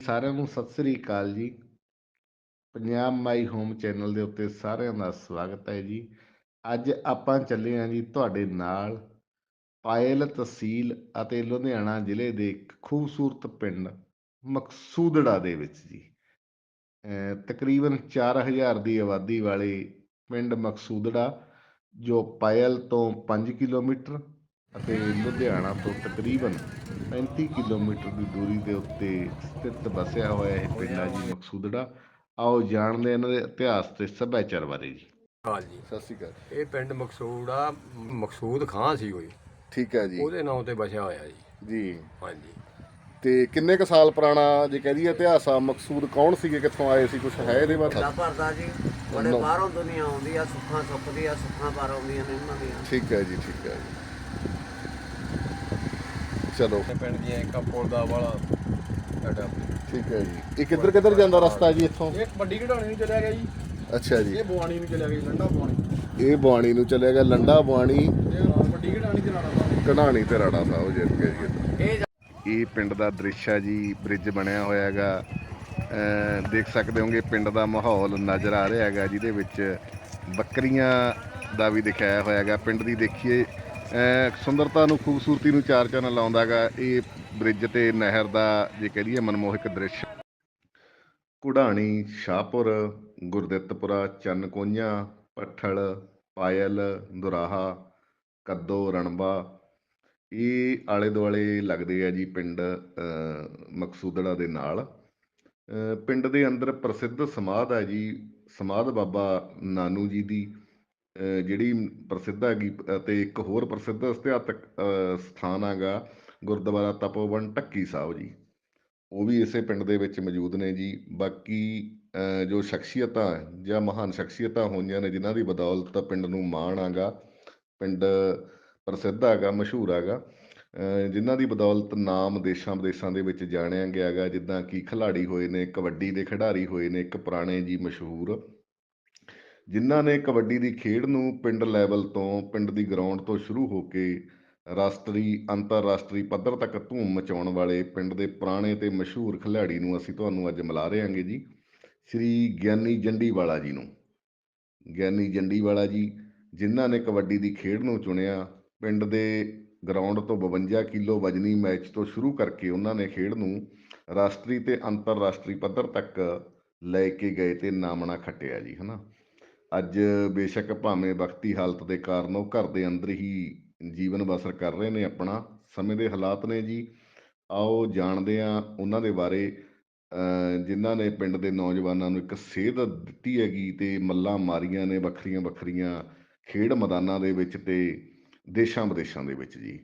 ਸਾਰਿਆਂ ਨੂੰ ਸਤਿ ਸ੍ਰੀ ਅਕਾਲ ਜੀ। ਪੰਜਾਬ ਮਾਈ ਹੋਮ ਚੈਨਲ ਦੇ ਉੱਤੇ ਸਾਰਿਆਂ ਦਾ ਸਵਾਗਤ ਹੈ ਜੀ। ਅੱਜ ਆਪਾਂ ਚੱਲੇ ਹਾਂ ਜੀ ਤੁਹਾਡੇ ਨਾਲ ਪਾਇਲ ਤਹਿਸੀਲ ਅਤੇ ਲੁਧਿਆਣਾ ਜ਼ਿਲ੍ਹੇ ਦੇ ਇੱਕ ਖੂਬਸੂਰਤ ਪਿੰਡ ਮਕਸੂਦੜਾ ਦੇ ਵਿੱਚ ਜੀ। ਅਹ ਤਕਰੀਬਨ 4000 ਦੀ ਆਬਾਦੀ ਵਾਲੇ ਪਿੰਡ ਮਕਸੂਦੜਾ ਜੋ ਪਾਇਲ ਤੋਂ 5 ਕਿਲੋਮੀਟਰ ਅਤੇ ਲੁਧਿਆਣਾ ਤੋਂ ਤਕਰੀਬਨ 35 ਕਿਲੋਮੀਟਰ ਦੀ ਦੂਰੀ ਦੇ ਉੱਤੇ ਸਥਿਤ ਵਸਿਆ ਹੋਇਆ ਇਹ ਪਿੰਡ ਜੀ ਮਕਸੂਦੜਾ। ਆਓ ਜਾਣਦੇ ਇਹਨਾਂ ਦੇ ਇਤਿਹਾਸ ਤੇ ਸੱਭਿਆਚਾਰ ਬਾਰੇ ਜੀ। ਹਾਂਜੀ ਸਤਿ ਸ਼੍ਰੀ ਅਕਾਲ। ਇਹ ਪਿੰਡ ਮਕਸੂਦ ਆ ਮਕਸੂਦ ਖਾਂ ਸੀ ਕੋਈ। ਠੀਕ ਹੈ ਜੀ। ਉਹਦੇ ਨਾਂ ਤੇ ਵਸਿਆ ਹੋਇਆ ਜੀ। ਜੀ। ਹਾਂਜੀ ਤੇ ਕਿੰਨੇ ਕ ਸਾਲ ਪੁਰਾਣਾ ਜੇ ਕਹਿ ਦਈਏ ਇਤਿਹਾਸ ਆ ਮਕਸੂਦ ਕੌਣ ਸੀਗੇ ਕਿੱਥੋਂ ਆਏ ਸੀ ਕੁਝ ਹੈ ਇਹਦੇ ਬਾਰੇ? ਦਾ ਭਰਦਾ ਜੀ। ਬੜੇ। ਬਾਹਰੋਂ ਦੁਨੀਆ ਆਉਂਦੀ ਆ ਸੁੱਖਾਂ ਸੁੱਖਦੀ ਆ ਸੁੱਖਾਂ ਪਰ ਆਉਂਦੀਆਂ ਨੇ ਇਹਨਾਂ ਦੀਆਂ। ਠੀਕ ਹੈ ਜੀ ਠੀਕ ਹੈ ਜੀ। ਚਲੋ। ਤੇ ਪਿੰਡ ਦੀਆਂ ਇੱਕ ਪੁਲ ਦਾ ਵਾਲਾ ਸਾਡਾ। ਠੀਕ ਹੈ ਜੀ। ਇਹ ਕਿੱਧਰ ਕਿੱਧਰ ਜਾਂਦਾ ਰਸਤਾ ਜੀ ਇੱਥੋਂ? ਇਹ ਵੱਡੀ ਘਟਾਣੀ ਨੂੰ ਚਲਿਆ ਗਿਆ ਜੀ। ਅੱਛਾ ਜੀ। ਇਹ ਬਵਾਨੀ ਨੂੰ ਚਲਿਆ ਗਿਆ ਲੰਡਾ ਬਵਾਨੀ। ਇਹ ਬਵਾਣੀ ਨੂੰ ਚੱਲਿਆ ਗਿਆ ਲੰਡਾ ਬਵਾਣੀ ਵੱਡੀ ਘਟਾਣੀ ਤੇ ਰਾਣਾ ਸਾਹਿਬ। ਕਢਾਣੀ ਤੇ ਰਾੜਾ ਸਾਹਿਬ ਜਿੱਤ ਗਿਆ ਜੀ। ਇਹ ਇਹ ਪਿੰਡ ਦਾ ਦ੍ਰਿਸ਼ ਹੈ ਜੀ ਬ੍ਰਿਜ ਬਣਿਆ ਹੋਇਆ ਹੈਗਾ। ਦੇਖ ਸਕਦੇ ਹੋਗੇ ਪਿੰਡ ਦਾ ਮਾਹੌਲ ਨਜ਼ਰ ਆ ਰਿਹਾ ਹੈਗਾ ਜਿਹਦੇ ਵਿੱਚ ਬੱਕਰੀਆਂ ਦਾ ਵੀ ਦਿਖਾਇਆ ਹੋਇਆ ਹੈਗਾ। ਪਿੰਡ ਦੀ ਦੇਖੀਏ ਸੁੰਦਰਤਾ ਨੂੰ, ਖੂਬਸੂਰਤੀ ਨੂੰ ਚਾਰ ਚਾਨ ਲਾਉਂਦਾ ਹੈਗਾ ਇਹ ਬ੍ਰਿਜ ਤੇ ਨਹਿਰ ਦਾ ਜੇ ਕਹਿ ਲਈਏ ਮਨਮੋਹਕ ਦ੍ਰਿਸ਼। ਕੁੜਾਣੀ ਸ਼ਾਹਪੁਰ, ਗੁਰਦਿੱਤਪੁਰਾ, ਚੰਨਕੋਈਆਂ, ਪੱਠਲ, ਪਾਇਲ, ਦੁਰਾਹਾ, ਕੱਦੋ, ਰਣਬਾ, ਇਹ ਆਲੇ ਦੁਆਲੇ ਲੱਗਦੇ ਆ ਜੀ ਪਿੰਡ ਮਕਸੂਦੜਾ ਦੇ ਨਾਲ। ਪਿੰਡ ਦੇ ਅੰਦਰ ਪ੍ਰਸਿੱਧ ਸਮਾਧ ਹੈ ਜੀ, ਸਮਾਧ ਬਾਬਾ ਨਾਨੂ ਜੀ ਦੀ। ਜਿਹੜੀ ਪ੍ਰਸਿੱਧ ਹੈਗੀ, ਅਤੇ ਇੱਕ ਹੋਰ ਪ੍ਰਸਿੱਧ ਇਤਿਹਾਸਕ ਸਥਾਨ ਹੈਗਾ ਗੁਰਦੁਆਰਾ ਤਪੋਵਨ ਟੱਕੀ ਸਾਹਿਬ ਜੀ। ਉਹ ਵੀ ਇਸੇ ਪਿੰਡ ਦੇ ਵਿੱਚ ਮੌਜੂਦ ਨੇ ਜੀ। ਬਾਕੀ ਜੋ ਸ਼ਖਸੀਅਤਾਂ, ਜਾਂ ਮਹਾਨ ਸ਼ਖਸੀਅਤਾਂ ਹੋਈਆਂ ਨੇ, ਜਿਨ੍ਹਾਂ ਦੀ ਬਦੌਲਤ ਪਿੰਡ ਨੂੰ ਮਾਣ ਹੈਗਾ, ਪਿੰਡ ਪ੍ਰਸਿੱਧ ਹੈਗਾ, ਮਸ਼ਹੂਰ ਹੈਗਾ ਜਿਨ੍ਹਾਂ ਦੀ ਬਦੌਲਤ ਨਾਮ ਦੇਸ਼ਾਂ ਵਿਦੇਸ਼ਾਂ ਦੇ ਵਿੱਚ ਜਾਣਿਆ ਗਿਆ ਹੈਗਾ, ਜਿੱਦਾਂ ਕਿ ਖਿਲਾੜੀ ਹੋਏ ਨੇ, ਕਬੱਡੀ ਦੇ ਖਿਡਾਰੀ ਹੋਏ ਨੇ, ਇੱਕ ਪੁਰਾਣੇ ਜੀ ਮਸ਼ਹੂਰ ਜਿਨ੍ਹਾਂ ਨੇ ਕਬੱਡੀ ਦੀ ਖੇਡ ਨੂੰ ਪਿੰਡ ਲੈਵਲ ਤੋਂ, ਪਿੰਡ ਦੀ ਗਰਾਊਂਡ ਤੋਂ ਸ਼ੁਰੂ ਹੋ ਕੇ ਰਾਸ਼ਟਰੀ, ਅੰਤਰਰਾਸ਼ਟਰੀ ਪੱਧਰ ਤੱਕ ਧੂਮ ਮਚਾਉਣ ਵਾਲੇ ਪਿੰਡ ਦੇ ਪੁਰਾਣੇ ਤੇ ਮਸ਼ਹੂਰ ਖਿਡਾਰੀ ਨੂੰ ਅਸੀਂ ਤੁਹਾਨੂੰ ਅੱਜ ਮਿਲਾ ਰਹੇ ਹਾਂਗੇ ਜੀ, ਸ੍ਰੀ ਗਿਆਨੀ ਜੰਡੀਵਾਲਾ ਜੀ ਨੂੰ। ਗਿਆਨੀ ਜੰਡੀਵਾਲਾ ਜੀ, ਜਿਨ੍ਹਾਂ ਨੇ ਕਬੱਡੀ ਦੀ ਖੇਡ ਨੂੰ ਚੁਣਿਆ, ਪਿੰਡ ਦੇ ਗਰਾਊਂਡ ਤੋਂ 52 ਕਿਲੋ ਵਜਨੀ ਮੈਚ ਤੋਂ ਸ਼ੁਰੂ ਕਰਕੇ ਉਹਨਾਂ ਨੇ ਖੇਡ ਨੂੰ ਰਾਸ਼ਟਰੀ ਤੇ ਅੰਤਰਰਾਸ਼ਟਰੀ ਪੱਧਰ ਤੱਕ ਲੈ ਕੇ ਗਏ ਤੇ ਨਾਮਣਾ ਖੱਟਿਆ ਜੀ, ਹਨਾ? ਅੱਜ ਬੇਸ਼ੱਕ ਭਾਵੇਂ ਵਕਤੀ ਹਾਲਤ ਦੇ ਕਾਰਨ ਉਹ ਘਰ ਦੇ ਅੰਦਰ ਹੀ ਜੀਵਨ ਬਸਰ ਕਰ ਰਹੇ ਨੇ, ਆਪਣਾ ਸਮੇਂ ਦੇ ਹਾਲਾਤ ਨੇ ਜੀ। ਆਓ ਜਾਣਦੇ ਆ ਉਹਨਾਂ ਦੇ ਬਾਰੇ। ਜਿਨ੍ਹਾਂ ਨੇ ਪਿੰਡ ਦੇ ਨੌਜਵਾਨਾਂ ਨੂੰ ਇੱਕ ਸੇਧ ਦਿੱਤੀ ਹੈਗੀ ਤੇ ਮੱਲਾਂ ਮਾਰੀਆਂ ਨੇ ਵੱਖਰੀਆਂ ਵੱਖਰੀਆਂ ਖੇਡ ਮੈਦਾਨਾਂ ਦੇ ਵਿੱਚ ਤੇ ਦੇਸ਼ਾਂ ਵਿਦੇਸ਼ਾਂ ਦੇ ਵਿੱਚ ਜੀ।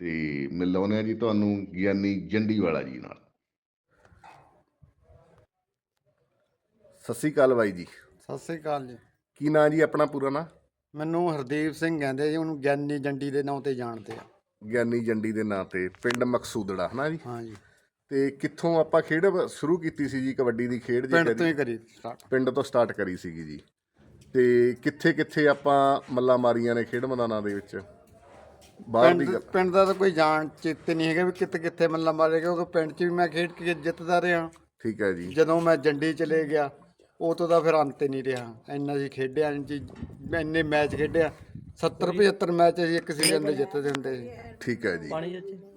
ਤੇ ਮਿਲਾਉਂਦੇ ਆ ਜੀ ਤੁਹਾਨੂੰ ਗਿਆਨੀ ਜੰਡੀਵਾਲਾ ਜੀ ਨਾਲ। ਸਤਿ ਸ੍ਰੀ ਅਕਾਲ ਬਾਈ ਜੀ। ਸਤਿ ਸ੍ਰੀ ਅਕਾਲ ਜੀ। ਕੀ ਨਾਂ ਜੀ ਆਪਣਾ ਪੂਰਾ ਨਾਂ? ਮੈਨੂੰ ਹਰਦੀਪ ਸਿੰਘ ਕਹਿੰਦੇ ਜੀ ਉਹਨੂੰ ਗਿਆਨੀ ਜੰਡੀ ਦੇ ਨਾਂ ਤੇ ਜਾਣਦੇ ਆ। ਗਿਆਨੀ ਜੰਡੀ ਦੇ ਨਾਂ ਤੇ ਪਿੰਡ ਮਕਸੂਦੜਾ ਹਨਾ ਜੀ? ਹਾਂ ਜੀ। ਤੇ ਕਿੱਥੋਂ ਆਪਾਂ ਖੇਡ ਸ਼ੁਰੂ ਕੀਤੀ ਸੀ ਜੀ ਕਬੱਡੀ ਦੀ ਖੇਡ ਜੀ ਪਿੰਡ? ਤੋਂ ਹੀ ਕਰੀ ਸਟਾਰਟ ਪਿੰਡ ਤੋਂ ਸਟਾਰਟ ਕਰੀ ਸੀਗੀ ਜੀ। ਤੇ ਕਿੱਥੇ ਕਿੱਥੇ ਆਪਾਂ ਮੱਲਾਂ ਮਾਰੀਆਂ ਨੇ ਖੇਡ ਮੈਦਾਨਾਂ ਦੇ ਵਿੱਚ? ਬਾਹਰ ਦੀ ਪਿੰਡ ਗੱਲ। ਪਿੰਡ ਦਾ ਤਾਂ ਕੋਈ ਜਾਣ ਚਿੱਤ ਨਹੀਂ ਹੈਗਾ ਵੀ ਕਿੱਥੇ ਕਿੱਥੇ ਮੱਲਾ ਮਾਰੇਗਾ ਉਦੋਂ ਪਿੰਡ 'ਚ ਵੀ ਮੈਂ ਖੇਡ ਕੇ ਜਿੱਤਦਾ ਰਿਹਾ। ਠੀਕ ਹੈ ਜੀ। ਜਦੋਂ ਮੈਂ ਜੰਡੀ ਚਲੇ ਗਿਆ ਉਹ ਤੋਂ ਤਾਂ ਫਿਰ ਅੰਤ ਹੀ ਨਹੀਂ ਰਿਹਾ। ਇੰਨਾ ਜੀ ਖੇਡਿਆ ਜੀ ਇੰਨੇ ਮੈਚ ਖੇਡਿਆ। 70 75 ਮੈਚ ਅਸੀਂ ਇੱਕ ਸੀਜ਼ਨ ਦੇ ਜਿੱਤਦੇ ਹੁੰਦੇ ਸੀ। ਠੀਕ ਹੈ ਜੀ।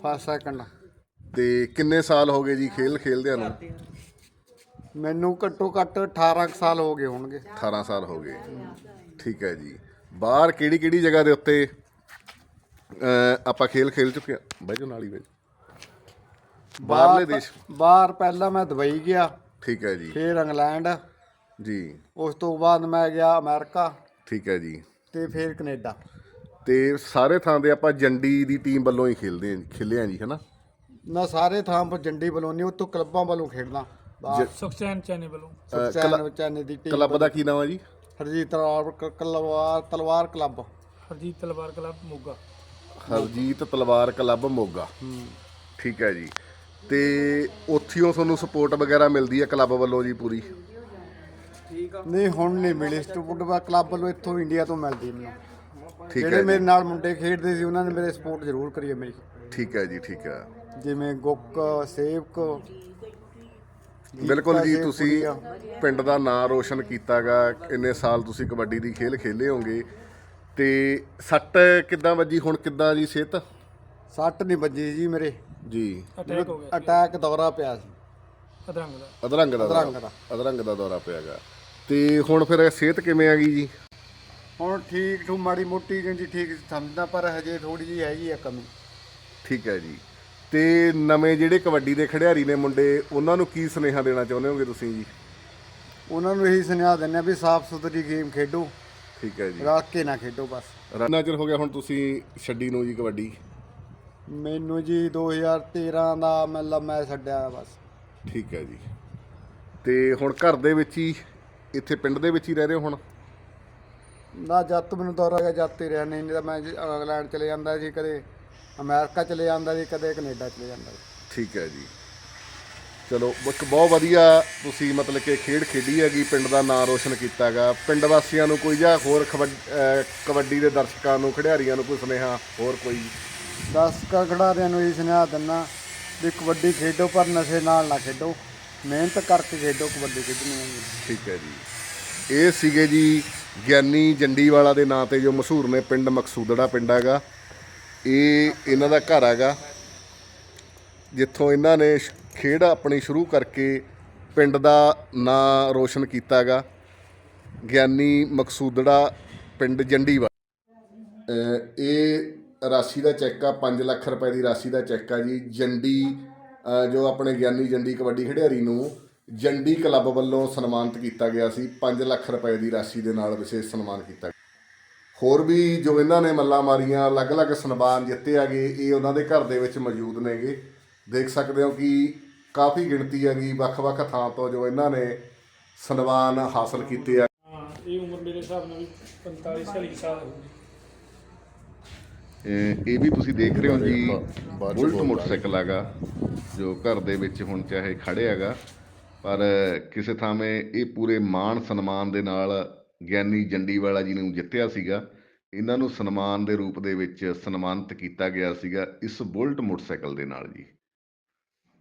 First second. ਤੇ ਕਿੰਨੇ ਸਾਲ ਹੋ ਗਏ ਜੀ ਖੇਲ ਖੇਲਦਿਆਂ ਨੂੰ? ਮੈਨੂੰ ਘੱਟੋ ਘੱਟ 18 ਕੁ ਸਾਲ ਹੋ ਗਏ ਹੋਣਗੇ। 18 ਸਾਲ ਹੋ ਗਏ। ਠੀਕ ਹੈ ਜੀ। ਬਾਹਰ ਕਿਹੜੀ ਕਿਹੜੀ ਜਗ੍ਹਾ ਦੇ ਉੱਤੇ ਅਹ, ਆਪਾਂ ਖੇਲ ਖੇਲ ਚੁੱਕੇ ਆ ਬੈਜੋ ਨਾਲ ਹੀ ਬੈਜੋ ਬਾਹਰਲੇ ਦੇਸ਼? ਬਾਹਰ ਪਹਿਲਾਂ ਮੈਂ ਦੁਬਈ ਗਿਆ। ਠੀਕ ਹੈ ਜੀ। ਫਿਰ ਇੰਗਲੈਂਡ। ਜੀ। ਉਸ ਤੋਂ ਬਾਅਦ ਮੈਂ ਗਿਆ ਅਮਰੀਕਾ ਠੀਕ ਹੈ ਜੀ। ਤੇ ਫਿਰ ਕੈਨੇਡਾ। ਤੇ ਸਾਰੇ ਥਾਂ ਤੇ ਆਪਾਂ ਜੰਡੀ ਦੀ ਟੀਮ ਵੱਲੋਂ ਹੀ ਖੇਲਦੇ ਹਾਂ ਖੇਲੇ ਆ ਜੀ ਹਨਾ ਮੈਂ ਸਾਰੇ ਥਾਂ ਪਰ ਜੰਡੀ ਬਲੋਨੀ ਉੱਥੋਂ ਕਲੱਬਾਂ ਵੱਲੋਂ ਖੇਡਦਾ। ਸੁਖਚੈਨ ਚੈਨੇ ਵੱਲੋਂ। ਸੁਖਚੈਨ ਚੈਨੇ ਦੀ ਟੀਮ ਕਲੱਬ ਦਾ ਕੀ ਨਾਮ ਹੈ ਜੀ? ਹਰਜੀਤ ਤਲਵਾਰ ਕ- Talwar Talwar club. Harjeet Talwar club Moga. Harjeet Talwar club Moga. ਠੀਕ ਹੈ ਜੀ। ਤੇ ਉੱਥੀਓ ਤੁਹਾਨੂੰ ਸਪੋਰਟ ਵਗੈਰਾ ਮਿਲਦੀ ਹੈ ਕਲੱਬ ਵੱਲੋਂ ਜੀ ਪੂਰੀ? ਨਹੀਂ ਹੁਣ ਨਹੀਂ ਮਿਲੀ। ਸਟੂਡੈਂਟ ਕਲੱਬ ਵੱਲੋਂ ਇੱਥੋਂ ਇੰਡੀਆ ਤੋਂ ਮਿਲਦੀ ਮੈਨੂੰ ਠੀਕ ਜਿਹੜੇ ਹੈ ਮੇਰੇ ਨਾਲ ਮੁੰਡੇ ਖੇਡਦੇ ਸੀ ਉਹਨਾਂ ਨੇ ਮੇਰੇ ਸਪੋਰਟ ਜ਼ਰੂਰ ਕਰੀ ਹੈ ਮੇਰੀ। ਠੀਕ ਹੈ ਜੀ ਠੀਕ ਹੈ। ਜਿਵੇਂ ਗੁੱਕ ਸੇਵਕ ਬਿਲਕੁਲ ਜੀ ਤੁਸੀਂ। ਪਿੰਡ ਦਾ ਨਾਂ ਰੋਸ਼ਨ ਕੀਤਾਗਾ। ਇੰਨੇ ਸਾਲ ਤੁਸੀਂ ਕਬੱਡੀ ਦੀ ਖੇਲ ਖੇਲੇ ਹੋਗੇ। ਤੇ ਸੱਟ ਕਿੱਦਾਂ ਵੱਜੀ? ਹੁਣ ਕਿੱਦਾਂ ਜੀ ਸਿਹਤ? ਸੱਟ ਨਹੀਂ ਵੱਜੀ ਜੀ ਮੇਰੇ। ਜੀ। ਅਟੈਕ ਹੋ ਗਿਆ। ਅਟੈਕ ਦੌਰਾ ਪਿਆ ਸੀ। ਅਧਰੰਗ ਦਾ। ਅਧਰੰਗ ਦਾ ਅਧਰੰਗ ਦੌਰਾ- ਦਾ। ਅਧਰੰਗ ਦਾ ਦੌਰਾ ਪਿਆਗਾ ਤੇ ਹੁਣ ਫਿਰ ਸਿਹਤ ਕਿਵੇਂ ਆ ਗਈ ਜੀ? ਹੁਣ ਠੀਕ ਠੂ ਮਾੜੀ ਮੋਟੀ ਜੀ ਠੀਕ ਸਮਝਦਾ ਪਰ ਹਜੇ ਥੋੜੀ ਜੀ ਹੈਗੀ ਆ ਕਮੀ। ਠੀਕ ਹੈ ਜੀ। ਤੇ ਨਵੇਂ ਜਿਹੜੇ ਕਬੱਡੀ ਦੇ ਖਿਡਾਰੀ ਨੇ ਮੁੰਡੇ ਉਹਨਾਂ ਨੂੰ ਕੀ ਸੁਨੇਹਾ ਦੇਣਾ ਚਾਹੁੰਦੇ ਹੋਗੇ ਤੁਸੀਂ ਜੀ? ਉਹਨਾਂ ਨੂੰ ਇਹੀ ਸੁਨੇਹਾ ਦਿੰਦੇ ਆ ਵੀ ਸਾਫ਼ ਸੁਥਰੀ ਗੇਮ ਖੇਡੋ। ਠੀਕ ਹੈ ਜੀ। ਰਲ ਕੇ ਨਾ ਖੇਡੋ ਬਸ। ਕਿੰਨਾ ਚਿਰ ਹੋ ਗਿਆ ਹੁਣ ਤੁਸੀਂ ਛੱਡੀ ਨੂੰ ਜੀ ਕਬੱਡੀ? ਮੈਨੂੰ ਜੀ 2013 ਦਾ ਮਤਲਬ ਮੈਂ ਛੱਡਿਆ ਬਸ। ਠੀਕ ਹੈ ਜੀ। ਤੇ ਹੁਣ ਘਰ ਦੇ ਵਿੱਚ ਹੀ ਇੱਥੇ ਪਿੰਡ ਦੇ ਵਿੱਚ ਹੀ ਰਹਿ ਰਹੇ ਹੋ ਹੁਣ? ਨਾ ਜਦ ਤੋਂ ਮੈਨੂੰ ਦੌਰਾ ਗਿਆ ਜਦ ਤੇ ਰਿਹਾ ਨਹੀਂ ਨਹੀਂ ਤਾਂ ਮੈਂ ਜੀ ਇੰਗਲੈਂਡ ਚਲੇ ਜਾਂਦਾ ਸੀ ਕਦੇ ਅਮਰੀਕਾ ਚਲੇ ਜਾਂਦਾ ਸੀ ਕਦੇ ਕੈਨੇਡਾ ਚਲੇ ਜਾਂਦਾ ਸੀ ਠੀਕ ਹੈ ਜੀ। ਚਲੋ ਇੱਕ ਬਹੁਤ ਵਧੀਆ ਤੁਸੀਂ ਮਤਲਬ ਕਿ ਖੇਡ ਖੇਡੀ ਹੈਗੀ ਪਿੰਡ ਦਾ ਨਾਂ ਰੋਸ਼ਨ ਕੀਤਾਗਾ ਪਿੰਡ ਵਾਸੀਆਂ ਨੂੰ ਕੋਈ ਜਾਂ ਹੋਰ ਕਬੱਡ- ਅਹ ਕਬੱਡੀ ਦੇ ਦਰਸ਼ਕਾਂ ਨੂੰ ਖਿਡਾਰੀਆਂ ਨੂੰ ਕੋਈ ਸੁਨੇਹਾ ਹੋਰ ਕੋਈ? ਦਸ ਕਾ ਖਿਡਾਰੀਆਂ ਨੂੰ ਇਹ ਸੁਨੇਹਾ ਦਿੰਦਾ ਵੀ ਕਬੱਡੀ ਖੇਡੋ ਪਰ ਨਸ਼ੇ ਨਾਲ ਨਾ ਖੇਡੋ। ਮਿਹਨਤ ਕਰਕੇ ਖੇਡੋ, ਕਬੱਡੀ ਖੇਡਣੀ ਹੈ ਜੀ। ਠੀਕ ਹੈ ਜੀ। ਇਹ ਸੀਗੇ ਜੀ ਗਿਆਨੀ ਜੰਡੀਵਾਲਾ ਦੇ ਨਾਂ ਤੇ ਜੋ ਮਸ਼ਹੂਰ ਨੇ ਪਿੰਡ ਮਕਸੂਦੜਾ ਪਿੰਡ ਹੈਗਾ। ਇਹ ਇਹਨਾਂ ਦਾ ਘਰ ਹੈਗਾ। ਜਿੱਥੋਂ ਇਹਨਾਂ ਨੇ ਸ਼- ਖੇਡ ਆਪਣੀ ਸ਼ੁਰੂ ਕਰਕੇ ਪਿੰਡ ਦਾ ਨਾਂ ਰੋਸ਼ਨ ਕੀਤਾਗਾ ਗਿਆਨੀ ਮਕਸੂਦੜਾ ਪਿੰਡ ਜੰਡੀਵਾਲਾ। ਅਹ ਇਹ ਰਾਸ਼ੀ ਦਾ ਚੈੱਕ ਆ 5 ਲੱਖ ਰੁਪਏ ਦੀ ਰਾਸ਼ੀ ਦਾ ਚੈੱਕ ਆ ਜੀ। ਜੰਡੀ ਜੋ ਆਪਣੇ ਗਿਆਨੀ ਜੰਡੀ ਕਬੱਡੀ ਖਿਡਾਰੀ ਨੂੰ ਜੰਡੀ ਕਲੱਬ ਵੱਲੋਂ ਸਨਮਾਨਿਤ ਕੀਤਾ ਗਿਆ ਸੀ 5 ਲੱਖ ਰੁਪਏ ਦੀ ਰਾਸ਼ੀ ਦੇ ਨਾਲ ਵਿਸ਼ੇਸ਼ ਸਨਮਾਨ ਕੀਤਾ ਗਿਆ। ਹੋਰ ਵੀ ਜੋ ਇਹਨਾਂ ਨੇ ਮੱਲਾਂ ਮਾਰੀਆਂ ਅਲੱਗ-ਅਲੱਗ ਸਨਮਾਨ ਜਿੱਤੇ ਹੈਗੇ ਇਹ ਉਹਨਾਂ ਦੇ ਘਰ ਦੇ ਵਿੱਚ ਮੌਜੂਦ ਨੇਗੇ। ਦੇਖ ਸਕਦੇ ਹੋ ਕਿ ਕਾਫੀ ਗਿਣਤੀ ਹੈਗੀ ਵੱਖ-ਵੱਖ ਥਾਂ ਤੋਂ ਜੋ ਇਹਨਾਂ ਨੇ ਸਨਮਾਨ ਹਾਸਲ ਕੀਤੇ ਆ। ਇਹ ਉਮਰ ਮੇਰੇ ਹਿਸਾਬ ਨਾਲ ਵੀ 45 46 ਸਾਲ ਹੋਊਗੀ। ਇਹ ਇਹ ਵੀ ਤੁਸੀਂ ਦੇਖ ਰਹੇ ਹੋ ਜੀ ਬੁਲਟ ਮੋਟਰਸਾਈਕਲ ਹੈਗਾ। ਜੋ ਘਰ ਦੇ ਵਿੱਚ ਹੁਣ ਚਾਹੇ ਖੜੇ ਹੈਗਾ, ਪਰ ਕਿਸੇ ਥਾਵੇਂ ਇਹ ਪੂਰੇ ਮਾਣ ਸਨਮਾਨ ਦੇ ਨਾਲ ਗਿਆਨੀ ਜੰਡੀਵਾਲਾ ਜੀ ਨੂੰ ਜਿੱਤਿਆ ਸੀਗਾ। ਇਹਨਾਂ ਨੂੰ ਸਨਮਾਨ ਦੇ ਰੂਪ ਦੇ ਵਿੱਚ ਸਨਮਾਨਿਤ ਕੀਤਾ ਗਿਆ ਸੀਗਾ ਇਸ ਬੁਲਟ ਮੋਟਰਸਾਈਕਲ ਦੇ ਨਾਲ ਜੀ।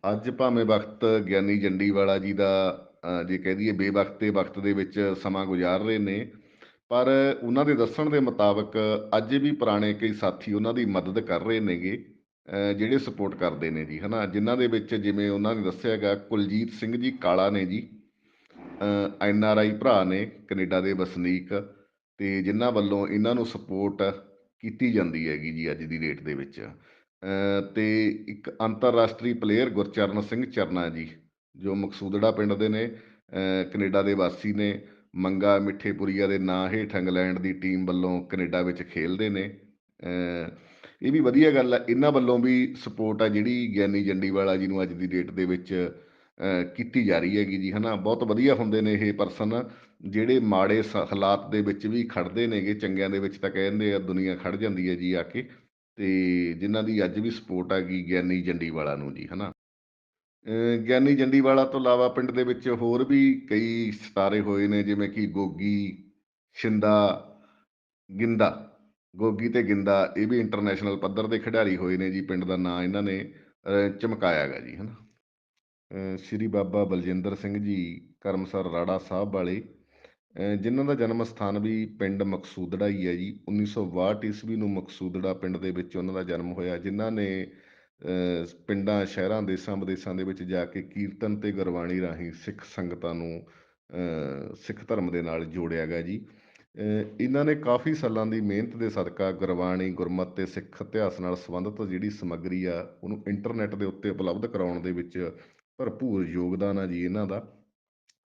ਅੱਜ ਭਾਵੇਂ ਵਕਤ ਗਿਆਨੀ ਜੰਡੀਵਾਲਾ ਜੀ ਦਾ ਜੇ ਕਹਿ ਦਈਏ ਬੇਵਕਤੇ ਵਕਤ ਦੇ ਵਿੱਚ ਸਮਾਂ ਗੁਜ਼ਾਰ ਰਹੇ ਨੇ, ਪਰ ਉਹਨਾਂ ਦੇ ਦੱਸਣ ਦੇ ਮੁਤਾਬਕ ਅੱਜ ਵੀ ਪੁਰਾਣੇ ਕਈ ਸਾਥੀ ਉਹਨਾਂ ਦੀ ਮਦਦ ਕਰ ਰਹੇ ਨੇਗੇ। ਜਿਹੜੇ ਸਪੋਰਟ ਕਰਦੇ ਨੇ ਜੀ, ਹਨਾ? ਜਿਨ੍ਹਾਂ ਦੇ ਵਿੱਚ ਜਿਵੇਂ ਉਹਨਾਂ ਨੇ ਦੱਸਿਆ ਹੈਗਾ, ਕੁਲਜੀਤ ਸਿੰਘ ਜੀ ਕਾਲਾ ਨੇ ਜੀ ਐਨ ਆਰ ਆਈ ਭਰਾ ਨੇ ਕੈਨੇਡਾ ਦੇ ਵਸਨੀਕ, ਤੇ ਜਿਨ੍ਹਾਂ ਵੱਲੋਂ ਇਹਨਾਂ ਨੂੰ ਸਪੋਰਟ ਕੀਤੀ ਜਾਂਦੀ ਹੈਗੀ ਜੀ ਅੱਜ ਦੀ ਡੇਟ ਦੇ ਵਿੱਚ। ਅਹ ਤੇ ਇੱਕ ਅੰਤਰਰਾਸ਼ਟਰੀ ਪਲੇਅਰ ਗੁਰਚਰਨ ਸਿੰਘ ਚਰਨਾ ਜੀ, ਜੋ ਮਕਸੂਦੜਾ ਪਿੰਡ ਦੇ ਨੇ, ਅਹ ਕੈਨੇਡਾ ਦੇ ਵਾਸੀ ਨੇ, ਮੰਗਾ ਮਿੱਠੇਪੁਰੀਆ ਦੇ ਨਾਂ ਹੇਠ ਇੰਗਲੈਂਡ ਦੀ ਟੀਮ ਵੱਲੋਂ ਕੈਨੇਡਾ ਵਿੱਚ ਖੇਲਦੇ ਨੇ। ਇਹ ਵੀ ਵਧੀਆ ਗੱਲ ਹੈ ਇਹਨਾਂ ਵੱਲੋਂ ਵੀ ਸਪੋਰਟ ਆ ਜਿਹੜੀ ਗਿਆਨੀ ਜੰਡੀਵਾਲਾ ਜੀ ਨੂੰ ਅੱਜ ਦੀ ਡੇਟ ਦੇ ਵਿੱਚ ਕੀਤੀ ਜਾ ਰਹੀ ਹੈਗੀ ਜੀ, ਹਨਾ? ਬਹੁਤ ਵਧੀਆ ਹੁੰਦੇ ਨੇ ਇਹ ਪਰਸਨ ਜਿਹੜੇ ਮਾੜੇ ਸ- ਹਾਲਾਤ ਦੇ ਵਿੱਚ ਵੀ ਖੜਦੇ ਨੇਗੇ, ਚੰਗਿਆਂ ਦੇ ਵਿੱਚ ਤਾਂ ਕਹਿੰਦੇ ਆ, ਦੁਨੀਆ ਖੜ ਜਾਂਦੀ ਹੈ ਜੀ ਆ ਕੇ, ਤੇ ਜਿਨ੍ਹਾਂ ਦੀ ਅੱਜ ਵੀ ਸਪੋਰਟ ਹੈਗੀ ਗਿਆਨੀ ਜੰਡੀਵਾਲਾ ਨੂੰ ਜੀ, ਹਨਾ? ਅਹ, ਗਿਆਨੀ ਜੰਡੀਵਾਲਾ ਤੋਂ ਇਲਾਵਾ ਪਿੰਡ ਦੇ ਵਿੱਚ ਹੋਰ ਵੀ ਕਈ ਸਿਤਾਰੇ ਹੋਏ ਨੇ, ਜਿਵੇਂ ਕਿ ਗੋਗੀ, ਸ਼ਿੰਦਾ, ਗਿੰਦਾ। ਗੋਗੀ ਤੇ ਗਿੰਦਾ ਇਹ ਵੀ ਇੰਟਰਨੈਸ਼ਨਲ ਪੱਧਰ ਦੇ ਖਿਡਾਰੀ ਹੋਏ ਨੇ ਜੀ ਪਿੰਡ ਦਾ ਨਾਂ ਇਹਨਾਂ ਨੇ ਚਮਕਾਇਆ ਗਾ ਜੀ ਹਨਾ। ਅਹ, ਸ਼੍ਰੀ ਬਾਬਾ ਬਲਜਿੰਦਰ ਸਿੰਘ ਜੀ ਕਰਮਸਰ ਰਾੜਾ ਸਾਹਿਬ ਵਾਲੇ ਜਿਨ੍ਹਾਂ ਦਾ ਜਨਮ ਸਥਾਨ ਵੀ ਪਿੰਡ ਮਕਸੂਦੜਾ ਹੀ ਹੈ ਜੀ 1962 ਈਸਵੀ ਨੂੰ ਮਕਸੂਦੜਾ ਪਿੰਡ ਦੇ ਵਿੱਚ ਉਹਨਾਂ ਦਾ ਜਨਮ ਹੋਇਆ ਜਿਨ੍ਹਾਂ ਨੇ ਪਿੰਡਾਂ ਸ਼ਹਿਰਾਂ ਦੇਸਾਂ ਵਿਦੇਸਾਂ ਦੇ ਵਿੱਚ ਜਾ ਕੇ ਕੀਰਤਨ ਤੇ ਗੁਰਬਾਣੀ ਰਾਹੀਂ ਸਿੱਖ ਸੰਗਤਾਂ ਨੂੰ ਸਿੱਖ ਧਰਮ ਦੇ ਨਾਲ ਜੋੜਿਆ ਗਿਆ ਜੀ। ਇਹਨਾਂ ਨੇ ਕਾਫੀ ਸਾਲਾਂ ਦੀ ਮਿਹਨਤ ਦੇ ਸਦਕਾ ਗੁਰਬਾਣੀ, ਗੁਰਮਤ ਤੇ ਸਿੱਖ ਇਤਿਹਾਸ ਨਾਲ ਸੰਬੰਧਿਤ ਜਿਹੜੀ ਸਮੱਗਰੀ ਆ, ਉਹਨੂੰ ਇੰਟਰਨੈਟ ਦੇ ਉੱਤੇ ਉਪਲਬਧ ਕਰਾਉਣ ਦੇ ਵਿੱਚ ਭਰਪੂਰ ਯੋਗਦਾਨ ਆ ਜੀ ਇਹਨਾਂ ਦਾ।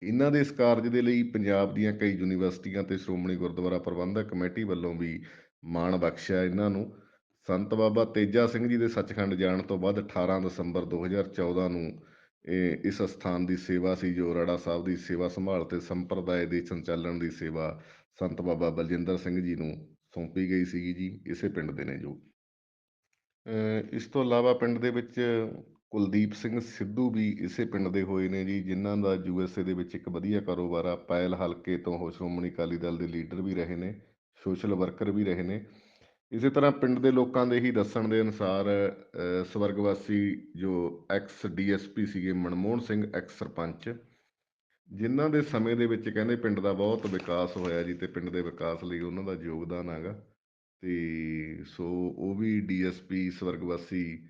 ਇਹਨਾਂ ਦੇ ਇਸ ਕਾਰਜ ਦੇ ਲਈ ਪੰਜਾਬ ਦੀਆਂ ਕਈ ਯੂਨੀਵਰਸਿਟੀਆਂ ਤੇ ਸ਼੍ਰੋਮਣੀ ਗੁਰਦੁਆਰਾ ਪ੍ਰਬੰਧਕ ਕਮੇਟੀ ਵੱਲੋਂ ਵੀ ਮਾਣ ਬਖਸ਼ਿਆ ਇਹਨਾਂ ਨੂੰ। ਸੰਤ ਬਾਬਾ ਤੇਜਾ ਸਿੰਘ ਜੀ ਦੇ ਸੱਚਖੰਡ ਜਾਣ ਤੋਂ ਬਾਅਦ 18 ਦਸੰਬਰ 2014 ਨੂੰ ਇਹ ਇਸ ਸਥਾਨ ਦੀ ਸੇਵਾ ਸੀ, ਜੋ ਰਾੜਾ ਸਾਹਿਬ ਦੀ ਸੇਵਾ ਸੰਭਾਲ ਤੇ ਸੰਪਰਦਾਇ ਦੇ ਸੰਚਾਲਨ ਦੀ ਸੇਵਾ ਸੰਤ ਬਾਬਾ ਬਲਜਿੰਦਰ ਸਿੰਘ ਜੀ ਨੂੰ ਸੌਂਪੀ ਗਈ ਸੀਗੀ ਜੀ, ਇਸੇ ਪਿੰਡ ਦੇ ਨੇ ਜੋ। ਇਸ ਤੋਂ ਇਲਾਵਾ ਪਿੰਡ ਦੇ ਵਿੱਚ ਕੁਲਦੀਪ ਸਿੰਘ ਸਿੱਧੂ ਵੀ ਇਸੇ ਪਿੰਡ ਦੇ ਹੋਏ ਨੇ ਜੀ, ਜਿਨ੍ਹਾਂ ਦਾ ਯੂਐਸਏ ਦੇ ਵਿੱਚ ਇੱਕ ਵਧੀਆ ਕਾਰੋਬਾਰ ਆ। ਪਾਇਲ ਹਲਕੇ ਤੋਂ ਉਹ ਸ਼੍ਰੋਮਣੀ ਅਕਾਲੀ ਦਲ ਦੇ ਲੀਡਰ ਵੀ ਰਹੇ ਨੇ, ਸੋਸ਼ਲ ਵਰਕਰ ਵੀ ਰਹੇ ਨੇ। ਇਸੇ ਤਰ੍ਹਾਂ ਪਿੰਡ ਦੇ ਲੋਕਾਂ ਦੇ ਹੀ ਦੱਸਣ ਦੇ ਅਨੁਸਾਰ ਸਵਰਗਵਾਸੀ ਜੋ ਐਕਸ ਡੀਐਸਪੀ ਸੀਗੇ ਮਨਮੋਹਨ ਸਿੰਘ, ਐਕਸ ਸਰਪੰਚ ਜਿਨ੍ਹਾਂ ਦੇ ਸਮੇਂ ਦੇ ਵਿੱਚ ਕਹਿੰਦੇ ਪਿੰਡ ਦਾ ਬਹੁਤ ਵਿਕਾਸ ਹੋਇਆ ਜੀ ਤੇ ਪਿੰਡ ਦੇ ਵਿਕਾਸ ਲਈ ਉਹਨਾਂ ਦਾ ਯੋਗਦਾਨ ਹੈਗਾ। ਤੇ ਸੋ ਉਹ ਵੀ ਡੀਐਸਪੀ ਸਵਰਗਵਾਸੀ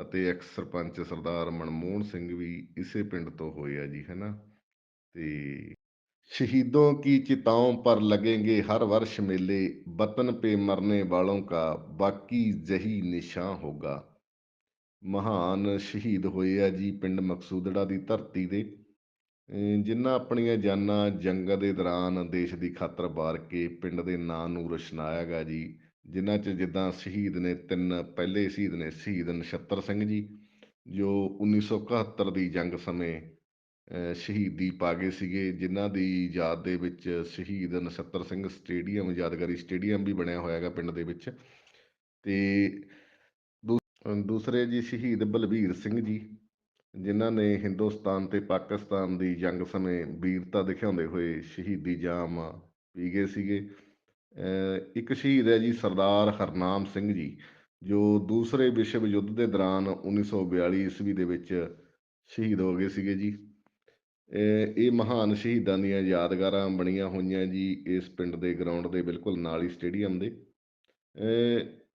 ਅਤੇ ਐਕਸ ਸਰਪੰਚ ਸਰਦਾਰ ਮਨਮੋਹਨ ਸਿੰਘ ਵੀ ਇਸੇ ਪਿੰਡ ਤੋਂ ਹੋਏ ਆ ਜੀ, ਹੈਨਾ? ਤੇ ਸ਼ਹੀਦੋਂ ਕੀ ਚਿਤਾਓਂ ਪਰ ਲੱਗेंगे ਹਰ ਵਰਸ਼ ਮੇਲੇ, ਬਤਨ ਪੇ ਮਰਨੇ ਵਾਲੋਂ ਕਾ, ਬਾਕੀ ਜਹੀ ਨਿਸ਼ਾਂ ਹੋਗਾ। ਮਹਾਨ ਸ਼ਹੀਦ ਹੋਏ ਆ ਜੀ ਪਿੰਡ ਮਕਸੂਦੜਾ ਦੀ ਧਰਤੀ ਦੇ। ਜਿਨ੍ਹਾਂ ਆਪਣੀਆਂ ਜਾਨਾਂ ਜੰਗ ਦੇ ਦੌਰਾਨ ਦੇਸ਼ ਦੀ ਖਾਤਰ ਵਾਰ ਕੇ ਪਿੰਡ ਦੇ ਨਾਂ ਨੂੰ ਰੋਸ਼ਨਾਇਆ ਗਾ ਜੀ ਜਿਨ੍ਹਾਂ 'ਚ ਜਿੱਦਾਂ ਸ਼ਹੀਦ ਨੇ ਤਿੰਨ, ਪਹਿਲੇ ਸ਼ਹੀਦ ਨੇ ਸ਼ਹੀਦ ਨਛੱਤਰ ਸਿੰਘ ਜੀ, ਜੋ 1971 ਦੀ ਜੰਗ ਸਮੇਂ ਸ਼ਹੀਦੀ ਪਾ ਗਏ ਸੀਗੇ ਜਿਨ੍ਹਾਂ ਦੀ ਯਾਦ ਦੇ ਵਿੱਚ ਸ਼ਹੀਦ ਨਛੱਤਰ ਸਿੰਘ ਸਟੇਡੀਅਮ, ਯਾਦਗਾਰੀ ਸਟੇਡੀਅਮ ਵੀ ਬਣਿਆ ਹੋਇਆ ਹੈਗਾ ਪਿੰਡ ਦੇ ਵਿੱਚ। ਤੇ ਦੂ- ਦੂਸਰੇ ਜੀ ਸ਼ਹੀਦ ਬਲਬੀਰ ਸਿੰਘ ਜੀ ਜਿਨ੍ਹਾਂ ਨੇ ਹਿੰਦੁਸਤਾਨ ਤੇ ਪਾਕਿਸਤਾਨ ਦੀ ਜੰਗ ਸਮੇਂ ਵੀਰਤਾ ਦਿਖਾਉਂਦੇ ਹੋਏ ਸ਼ਹੀਦੀ ਜਾਮ ਪੀ ਗਏ ਸੀਗੇ। ਇੱਕ ਸ਼ਹੀਦ ਹੈ ਜੀ ਸਰਦਾਰ ਹਰਨਾਮ ਸਿੰਘ ਜੀ, ਜੋ ਦੂਸਰੇ ਵਿਸ਼ਵ ਯੁੱਧ ਦੇ ਦੌਰਾਨ 1942 ਈਸਵੀ ਦੇ ਵਿੱਚ ਸ਼ਹੀਦ ਹੋ ਗਏ ਸੀਗੇ ਜੀ। ਇਹ ਮਹਾਨ ਸ਼ਹੀਦਾਂ ਦੀਆਂ ਯਾਦਗਾਰਾਂ ਬਣੀਆਂ ਹੋਈਆਂ ਜੀ ਇਸ ਪਿੰਡ ਦੇ ਗਰਾਊਂਡ ਦੇ ਬਿਲਕੁਲ ਨਾਲ ਹੀ ਸਟੇਡੀਅਮ ਦੇ।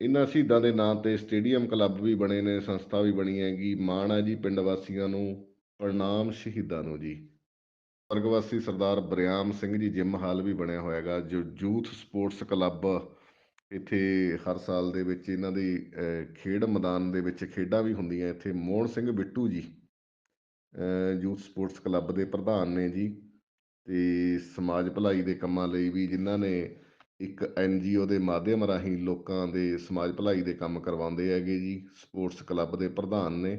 ਇਹਨਾਂ ਸ਼ਹੀਦਾਂ ਦੇ ਨਾਂ ਤੇ ਸਟੇਡੀਅਮ ਕਲੱਬ ਵੀ ਬਣੇ ਨੇ, ਸੰਸਥਾ ਵੀ ਬਣੀ ਹੈਗੀ। ਮਾਣ ਹੈ ਜੀ ਪਿੰਡ ਵਾਸੀਆਂ ਨੂੰ। ਪ੍ਰਣਾਮ ਸ਼ਹੀਦਾਂ ਨੂੰ ਜੀ। ਵਰਗਵਾਸੀ ਸਰਦਾਰ ਬਰਿਆਮ ਸਿੰਘ ਜੀ, ਜਿਮ ਹਾਲ ਵੀ ਬਣਿਆ ਹੋਇਆ ਹੈਗਾ। ਜੋ ਯੂਥ ਸਪੋਰਟਸ ਕਲੱਬ ਇੱਥੇ ਹਰ ਸਾਲ ਦੇ ਵਿੱਚ ਇਹਨਾਂ ਦੀ ਖੇਡ ਮੈਦਾਨ ਦੇ ਵਿੱਚ ਖੇਡਾਂ ਵੀ ਹੁੰਦੀਆਂ। ਇੱਥੇ ਮੋਹਨ ਸਿੰਘ ਬਿੱਟੂ ਜੀ ਯੂਥ ਸਪੋਰਟਸ ਕਲੱਬ ਦੇ ਪ੍ਰਧਾਨ ਨੇ ਜੀ। ਤੇ ਸਮਾਜ ਭਲਾਈ ਦੇ ਕੰਮਾਂ ਲਈ ਵੀ ਜਿਨ੍ਹਾਂ ਨੇ ਇੱਕ ਐੱਨ ਜੀ ਓ ਦੇ ਮਾਧਿਅਮ ਰਾਹੀਂ ਲੋਕਾਂ ਦੇ ਸਮਾਜ ਭਲਾਈ ਦੇ ਕੰਮ ਕਰਵਾਉਂਦੇ ਹੈਗੇ ਜੀ, ਸਪੋਰਟਸ ਕਲੱਬ ਦੇ ਪ੍ਰਧਾਨ ਨੇ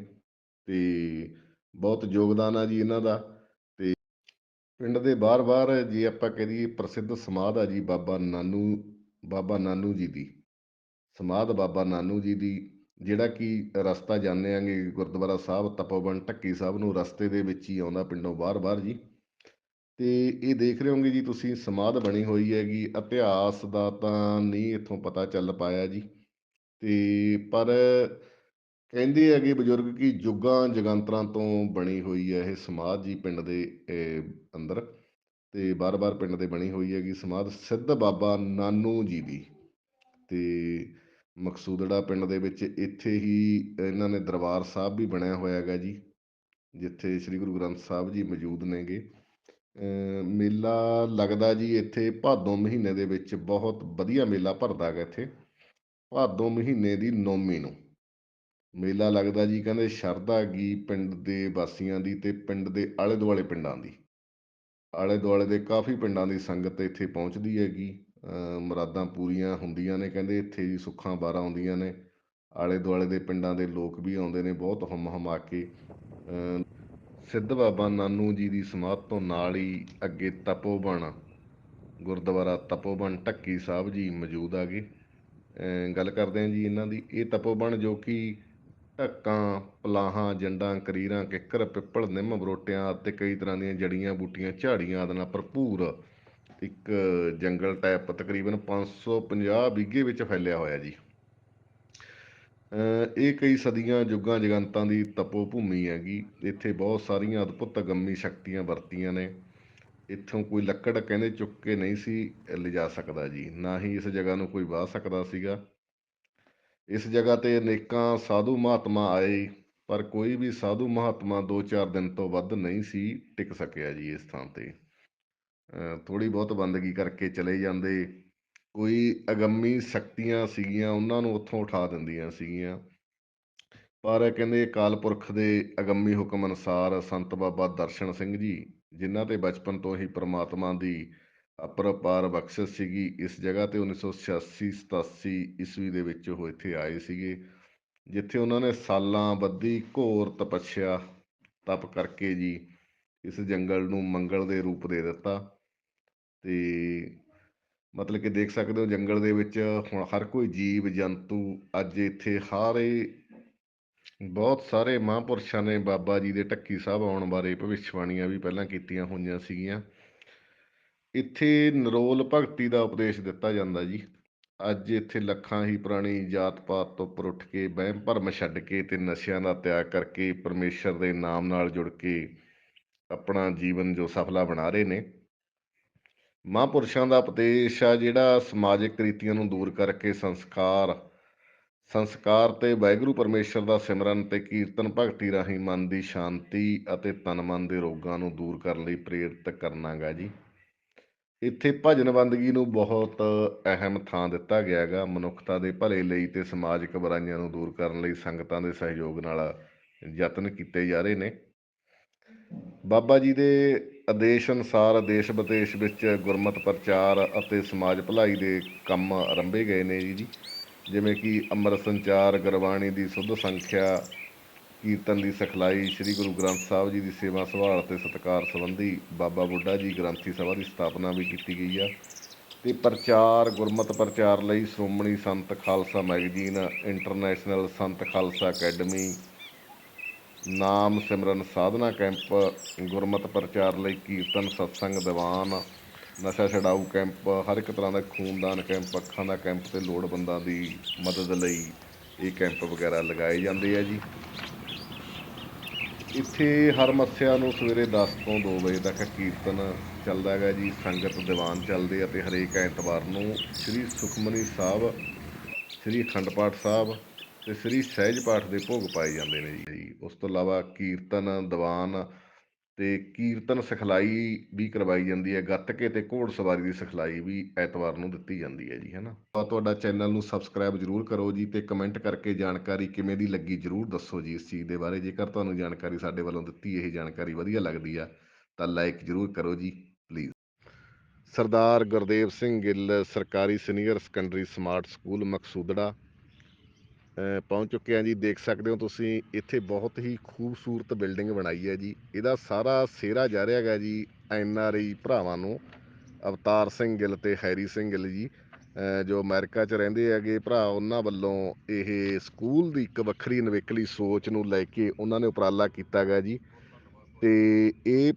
ਤੇ ਬਹੁਤ ਯੋਗਦਾਨ ਆ ਜੀ ਇਹਨਾਂ ਦਾ ਤੇ ਪਿੰਡ ਦੇ ਬਾਹਰ-ਬਾਹਰ ਜੇ ਆਪਾਂ ਕਹਿ ਦਈਏ ਪ੍ਰਸਿੱਧ ਸਮਾਧ ਆ ਜੀ ਬਾਬਾ ਨਾਨੂ ਬਾਬਾ ਨਾਨੂ ਜੀ ਦੀ। ਸਮਾਧ ਬਾਬਾ ਨਾਨੂ ਜੀ ਦੀ, ਜਿਹੜਾ ਕਿ ਰਸਤਾ ਜਾਂਦੇ ਆਂਗੇ ਗੁਰਦੁਆਰਾ ਸਾਹਿਬ, ਤਪੋਵਨ ਢੱਕੀ ਸਾਹਿਬ ਨੂੰ ਰਸਤੇ ਦੇ ਵਿੱਚ ਹੀ ਆਉਂਦਾ ਪਿੰਡੋਂ ਬਾਹਰ-ਬਾਹਰ ਜੀ। ਤੇ ਇਹ ਦੇਖ ਰਹੇ ਹੋਗੇ ਜੀ, ਤੁਸੀਂ ਸਮਾਧ ਬਣੀ ਹੋਈ ਹੈਗੀ, ਇਤਿਹਾਸ ਦਾ ਤਾਂ ਨਹੀਂ ਇੱਥੋਂ ਪਤਾ ਚੱਲ ਪਾਇਆ ਜੀ। ਤੇ ਪਰ ਕਹਿੰਦੇ ਹੈਗੇ ਬਜ਼ੁਰਗ ਕਿ ਜੁਗਾਂ ਜਗੰਤਰਾਂ ਤੋਂ ਬਣੀ ਹੋਈ ਹੈ ਇਹ ਸਮਾਧ ਜੀ ਪਿੰਡ ਦੇ ਅੰਦਰ। ਤੇ ਬਾਰ-ਬਾਰ ਪਿੰਡ ਦੇ ਬਣੀ ਹੋਈ ਹੈਗੀ ਸਮਾਧ ਸਿੱਧ ਬਾਬਾ ਨਾਨੂ ਜੀ ਦੀ। ਤੇ ਮਕਸੂਦੜਾ ਪਿੰਡ ਦੇ ਵਿੱਚ ਇੱਥੇ ਹੀ ਇਹਨਾਂ ਨੇ ਦਰਬਾਰ ਸਾਹਿਬ ਵੀ ਬਣਿਆ ਹੋਇਆ ਹੈਗਾ ਜੀ, ਜਿੱਥੇ ਸ੍ਰੀ ਗੁਰੂ ਗ੍ਰੰਥ ਸਾਹਿਬ ਜੀ ਮੌਜੂਦ ਨੇਗੇ। ਮੇਲਾ ਲੱਗਦਾ ਜੀ ਇੱਥੇ ਭਾਦੋਂ ਮਹੀਨੇ ਦੇ ਵਿੱਚ ਬਹੁਤ ਵਧੀਆ ਮੇਲਾ ਭਰਦਾ ਹੈਗਾ ਇੱਥੇ। ਭਾਦੋਂ ਮਹੀਨੇ ਦੀ ਨੌਮੀ ਨੂੰ। ਮੇਲਾ ਲੱਗਦਾ ਜੀ ਕਹਿੰਦੇ ਸ਼ਰਧਾ ਗੀ ਪਿੰਡ ਦੇ ਵਾਸੀਆਂ ਦੀ ਤੇ ਪਿੰਡ ਦੇ ਆਲੇ ਦੁਆਲੇ ਪਿੰਡਾਂ ਦੀ। ਆਲੇ ਦੁਆਲੇ ਦੇ ਕਾਫੀ ਪਿੰਡਾਂ ਦੀ ਸੰਗਤ ਇੱਥੇ ਪਹੁੰਚਦੀ ਹੈਗੀ। ਅ, ਮੁਰਾਦਾਂ ਪੂਰੀਆਂ ਹੁੰਦੀਆਂ ਨੇ ਕਹਿੰਦੇ ਇੱਥੇ ਜੀ ਸੁੱਖਾਂ ਬਾਰਾਂ ਆਉਂਦੀਆਂ ਨੇ। ਆਲੇ ਦੁਆਲੇ ਦੇ ਪਿੰਡਾਂ ਦੇ ਲੋਕ ਵੀ ਆਉਂਦੇ ਨੇ ਬਹੁਤ ਹਮ ਹਮਾ ਕੇ ਸਿੱਧ ਬਾਬਾ ਨਾਨੂ ਜੀ ਦੀ ਸਮਾਧ ਤੋਂ ਨਾਲ ਹੀ ਅੱਗੇ ਤਪੋਬਨ ਗੁਰਦੁਆਰਾ ਤਪੋਬਨ ਢੱਕੀ ਸਾਹਿਬ ਜੀ ਮੌਜੂਦ ਆ ਗਏ ਗੱਲ ਕਰਦੇ ਹਾਂ ਜੀ ਇਹਨਾਂ ਦੀ। ਇਹ ਤਪੋਬਨ ਜੋ ਕਿ ਢੱਕਾਂ, ਪਲਾਹਾਂ, ਜੰਡਾਂ, ਕਰੀਰਾਂ, ਕਿੱਕਰ, ਪਿੱਪਲ, ਨਿੰਮ, ਬਰੋਟਿਆਂ ਅਤੇ ਕਈ ਤਰ੍ਹਾਂ ਦੀਆਂ ਜੜੀਆਂ ਬੂਟੀਆਂ, ਝਾੜੀਆਂ ਆਦਿ ਨਾਲ ਭਰਪੂਰ ਇੱਕ ਜੰਗਲ ਟਾਈਪ ਤਕਰੀਬਨ 550 ਵਿਗੇ ਵਿੱਚ ਫੈਲਿਆ ਹੋਇਆ ਜੀ। ਇਹ ਕਈ ਸਦੀਆਂ ਜੁਗਾਂ ਜਗੰਤਾਂ ਦੀ ਤਪੋ ਭੂਮੀ ਹੈਗੀ। ਇੱਥੇ ਬਹੁਤ ਸਾਰੀਆਂ ਅਦਭੁਤ ਗੰਮੀ ਸ਼ਕਤੀਆਂ ਵਰਤੀਆਂ ਨੇ। ਇੱਥੋਂ ਕੋਈ ਲੱਕੜ ਕਹਿੰਦੇ ਚੁੱਕ ਕੇ ਨਹੀਂ ਸੀ ਲਿਜਾ ਸਕਦਾ ਜੀ। ਨਾ ਹੀ ਇਸ ਜਗ੍ਹਾ ਨੂੰ ਕੋਈ ਵਾਹ ਸਕਦਾ ਸੀਗਾ। ਇਸ ਜਗ੍ਹਾ ਤੇ ਅਨੇਕਾਂ ਸਾਧੂ ਮਹਾਤਮਾ ਆਏ, ਪਰ ਕੋਈ ਵੀ ਸਾਧੂ ਮਹਾਤਮਾ 2-4 ਦਿਨ ਤੋਂ ਵੱਧ ਨਹੀਂ ਸੀ ਟਿਕ ਸਕਿਆ ਜੀ ਇਸ ਥਾਂ ਤੇ। ਥੋੜੀ ਬਹੁਤ ਬੰਦਗੀ ਕਰਕੇ ਚਲੇ ਜਾਂਦੇ। ਕੋਈ ਅਗੰਮੀ ਸ਼ਕਤੀਆਂ ਸੀਗੀਆਂ, ਉਹਨਾਂ ਨੂੰ ਉੱਥੋਂ ਉਠਾ ਦਿੰਦੀਆਂ ਸੀਗੀਆਂ। ਪਰ ਕਹਿੰਦੇ ਅਕਾਲ ਪੁਰਖ ਦੇ ਅਗੰਮੀ ਹੁਕਮ ਅਨੁਸਾਰ ਸੰਤ ਬਾਬਾ ਦਰਸ਼ਨ ਸਿੰਘ ਜੀ, ਜਿਨ੍ਹਾਂ ਤੇ ਬਚਪਨ ਤੋਂ ਹੀ ਪ੍ਰਮਾਤਮਾ ਦੀ ਅਪਰਪਾਰ ਬਖਸ਼ਿਸ਼ ਸੀਗੀ, ਇਸ ਜਗ੍ਹਾ ਤੇ 1986 87 ਈਸਵੀ ਦੇ ਵਿੱਚ ਉਹ ਇੱਥੇ ਆਏ ਸੀਗੇ, ਜਿੱਥੇ ਉਹਨਾਂ ਨੇ ਸਾਲਾਂ ਬੱਧੀ ਘੋਰ ਤਪੱਸਿਆ ਤਪ ਕਰਕੇ ਜੀ, ਇਸ ਜੰਗਲ ਨੂੰ ਮੰਗਲ ਦੇ ਰੂਪ ਦੇ ਦਿੱਤਾ। ਤੇ ਮਤਲਬ ਕਿ ਦੇਖ ਸਕਦੇ ਹੋ ਜੰਗਲ ਦੇ ਵਿੱਚ ਹੁਣ ਹਰ ਕੋਈ ਜੀਵ, ਜੰਤੂ ਅੱਜ ਇੱਥੇ ਹਾਰੇ ਬਹੁਤ ਸਾਰੇ ਮਹਾਂਪੁਰਸ਼ਾਂ ਨੇ ਬਾਬਾ ਜੀ ਦੇ ਢੱਕੀ ਸਾਹਿਬ ਆਉਣ ਬਾਰੇ ਭਵਿੱਖਬਾਣੀਆਂ ਵੀ ਪਹਿਲਾਂ ਕੀਤੀਆਂ ਹੋਈਆਂ ਸੀਗੀਆਂ। ਇੱਥੇ ਨਰੋਲ ਭਗਤੀ ਦਾ ਉਪਦੇਸ਼ ਦਿੱਤਾ ਜਾਂਦਾ ਜੀ। ਅੱਜ ਇੱਥੇ ਲੱਖਾਂ ਹੀ ਪੁਰਾਣੀ ਜਾਤ ਪਾਤ ਤੋਂ ਉੱਪਰ ਉੱਠ ਕੇ ਵਹਿਮ ਭਰਮ ਛੱਡ ਕੇ ਤੇ ਨਸ਼ਿਆਂ ਦਾ ਤਿਆਗ ਕਰਕੇ ਪਰਮੇਸ਼ਰ ਦੇ ਨਾਮ ਨਾਲ ਜੁੜ ਕੇ ਆਪਣਾ ਜੀਵਨ ਜੋ ਸਫਲਾ ਬਣਾ ਰਹੇ ਨੇ। ਮਹਾਂਪੁਰਸ਼ਾਂ ਦਾ ਉਪਦੇਸ਼ ਆ ਜਿਹੜਾ ਸਮਾਜਿਕ ਰੀਤੀਆਂ ਨੂੰ ਦੂਰ ਕਰਕੇ ਸੰਸਕਾਰ ਸੰਸਕਾਰ ਤੇ ਵਾਹਿਗੁਰੂ ਪਰਮੇਸ਼ਰ ਦਾ ਸਿਮਰਨ ਤੇ ਕੀਰਤਨ ਭਗਤੀ ਰਾਹੀਂ ਮਨ ਦੀ ਸ਼ਾਂਤੀ ਅਤੇ ਤਨ ਮਨ ਦੇ ਰੋਗਾਂ ਨੂੰ ਦੂਰ ਕਰਨ ਲਈ ਪ੍ਰੇਰਿਤ ਕਰਨਾਗਾ ਜੀ। ਇੱਥੇ ਭਜਨ ਬੰਦਗੀ ਨੂੰ ਬਹੁਤ ਅਹਿਮ ਥਾਂ ਦਿੱਤਾ ਗਿਆ ਹੈਗਾ, ਮਨੁੱਖਤਾ ਦੇ ਭਲੇ ਲਈ ਤੇ ਸਮਾਜਿਕ ਬੁਰਾਈਆਂ ਨੂੰ ਦੂਰ ਕਰਨ ਲਈ ਸੰਗਤਾਂ ਦੇ ਸਹਿਯੋਗ ਨਾਲ ਯਤਨ ਕੀਤੇ ਜਾ ਰਹੇ ਨੇ। ਬਾਬਾ ਜੀ ਦੇ ਆਦੇਸ਼ ਅਨੁਸਾਰ ਦੇਸ਼ ਵਿਦੇਸ਼ ਵਿੱਚ ਗੁਰਮਤ ਪ੍ਰਚਾਰ ਅਤੇ ਸਮਾਜ ਭਲਾਈ ਦੇ ਕੰਮ ਆਰੰਭੇ ਗਏ ਨੇ ਜੀ ਜਿਵੇਂ ਕਿ ਅੰਮ੍ਰਿਤ ਸੰਚਾਰ, ਗੁਰਬਾਣੀ ਦੀ ਸੁੱਧ ਸੰਖਿਆ, ਕੀਰਤਨ ਦੀ ਸਿਖਲਾਈ, ਸ੍ਰੀ ਗੁਰੂ ਗ੍ਰੰਥ ਸਾਹਿਬ ਜੀ ਦੀ ਸੇਵਾ ਸੰਭਾਲ ਤੇ ਸਤਿਕਾਰ ਸੰਬੰਧੀ ਬਾਬਾ ਬੁੱਢਾ ਜੀ ਗ੍ਰੰਥੀ ਸਭਾ ਦੀ ਸਥਾਪਨਾ ਵੀ ਕੀਤੀ ਗਈ ਆ। ਤੇ ਪ੍ਰਚਾਰ, ਗੁਰਮਤ ਪ੍ਰਚਾਰ ਲਈ ਸ਼੍ਰੋਮਣੀ ਸੰਤ ਖਾਲਸਾ ਮੈਗਜ਼ੀਨ, ਇੰਟਰਨੈਸ਼ਨਲ ਸੰਤ ਖਾਲਸਾ ਅਕੈਡਮੀ ਨਾਮ ਸਿਮਰਨ ਸਾਧਨਾ ਕੈਂਪ, ਗੁਰਮਤ ਪ੍ਰਚਾਰ ਲਈ ਕੀਰਤਨ ਸਤਸੰਗ ਦੀਵਾਨ, ਨਸ਼ਾ ਛਡਾਊ ਕੈਂਪ, ਹਰ ਇੱਕ ਤਰ੍ਹਾਂ ਦਾ ਖੂਨਦਾਨ ਕੈਂਪ, ਅੱਖਾਂ ਦਾ ਕੈਂਪ ਤੇ ਲੋੜਵੰਦਾਂ ਦੀ ਮਦਦ ਲਈ ਇਹ ਕੈਂਪ ਵਗੈਰਾ ਲਗਾਏ ਜਾਂਦੇ ਆ ਜੀ। ਇੱਥੇ ਹਰ ਮੱਸਿਆ ਨੂੰ ਸਵੇਰੇ 10 ਤੋਂ 2 ਵਜੇ ਤੱਕ ਕੀਰਤਨ ਚੱਲਦਾ ਹੈਗਾ ਜੀ, ਸੰਗਤ ਦੀਵਾਨ ਚੱਲਦੇ ਆ ਤੇ ਹਰੇਕ ਐਤਵਾਰ ਨੂੰ ਸ੍ਰੀ ਸੁਖਮਨੀ ਸਾਹਿਬ, ਸ੍ਰੀ ਅਖੰਡ ਪਾਠ ਸਾਹਿਬ ਤੇ ਸ੍ਰੀ ਸਹਿਜ ਪਾਠ ਦੇ ਭੋਗ ਪਾਏ ਜਾਂਦੇ ਨੇ ਜੀ। ਉਸ ਤੋਂ ਇਲਾਵਾ ਕੀਰਤਨ, ਦੀਵਾਨ ਤੇ ਕੀਰਤਨ ਸਿਖਲਾਈ ਵੀ ਕਰਵਾਈ ਜਾਂਦੀ ਹੈ। ਗੱਤਕੇ ਤੇ ਘੋੜ ਸਵਾਰੀ ਦੀ ਸਿਖਲਾਈ ਵੀ ਐਤਵਾਰ ਨੂੰ ਦਿੱਤੀ ਜਾਂਦੀ ਹੈ ਜੀ, ਹੈਨਾ। ਤਾਂ ਤੁਹਾਡਾ ਚੈਨਲ ਨੂੰ ਸਬਸਕ੍ਰਾਈਬ ਜਰੂਰ ਕਰੋ ਜੀ ਤੇ ਕਮੈਂਟ ਕਰਕੇ ਜਾਣਕਾਰੀ ਕਿਵੇਂ ਦੀ ਲੱਗੀ ਜਰੂਰ ਦੱਸੋ ਜੀ ਇਸ ਚੀਜ਼ ਦੇ ਬਾਰੇ। ਜੇਕਰ ਤੁਹਾਨੂੰ ਜਾਣਕਾਰੀ ਸਾਡੇ ਵੱਲੋਂ ਦਿੱਤੀ ਇਹ ਜਾਣਕਾਰੀ ਵਧੀਆ ਲੱਗਦੀ ਆ, ਤਾਂ ਲਾਈਕ ਜਰੂਰ ਕਰੋ ਜੀ, ਪਲੀਜ਼। ਸਰਦਾਰ ਗੁਰਦੇਵ ਸਿੰਘ ਗਿੱਲ, ਸਰਕਾਰੀ senior secondary smart school Maksudra ਪਹੁੰਚ ਚੁੱਕੇ ਹਾਂ ਜੀ, ਦੇਖ ਸਕਦੇ ਹੋ ਤੁਸੀਂ, ਇੱਥੇ ਬਹੁਤ ਹੀ ਖੂਬਸੂਰਤ ਬਿਲਡਿੰਗ ਬਣਾਈ ਹੈ ਜੀ। ਇਹਦਾ ਸਾਰਾ ਸਿਹਰਾ ਜਾ ਰਿਹਾ ਹੈਗਾ ਜੀ, ਐਨ ਆਰ ਆਈ ਭਰਾਵਾਂ ਨੂੰ, ਅਵਤਾਰ ਸਿੰਘ ਗਿੱਲ ਤੇ ਹੈਰੀ ਸਿੰਘ ਗਿੱਲ ਜੀ ਜੋ ਅਮਰੀਕਾ 'ਚ ਰਹਿੰਦੇ ਹੈਗੇ ਭਰਾ, ਉਹਨਾਂ ਵੱਲੋਂ ਇਹ ਸਕੂਲ ਦੀ ਇੱਕ ਵੱਖਰੀ ਨਵੇਕਲੀ ਸੋਚ ਨੂੰ ਲੈ ਕੇ ਉਹਨਾਂ ਨੇ ਉਪਰਾਲਾ ਕੀਤਾ ਗਿਆ ਜੀ। ਤੇ ਇਹ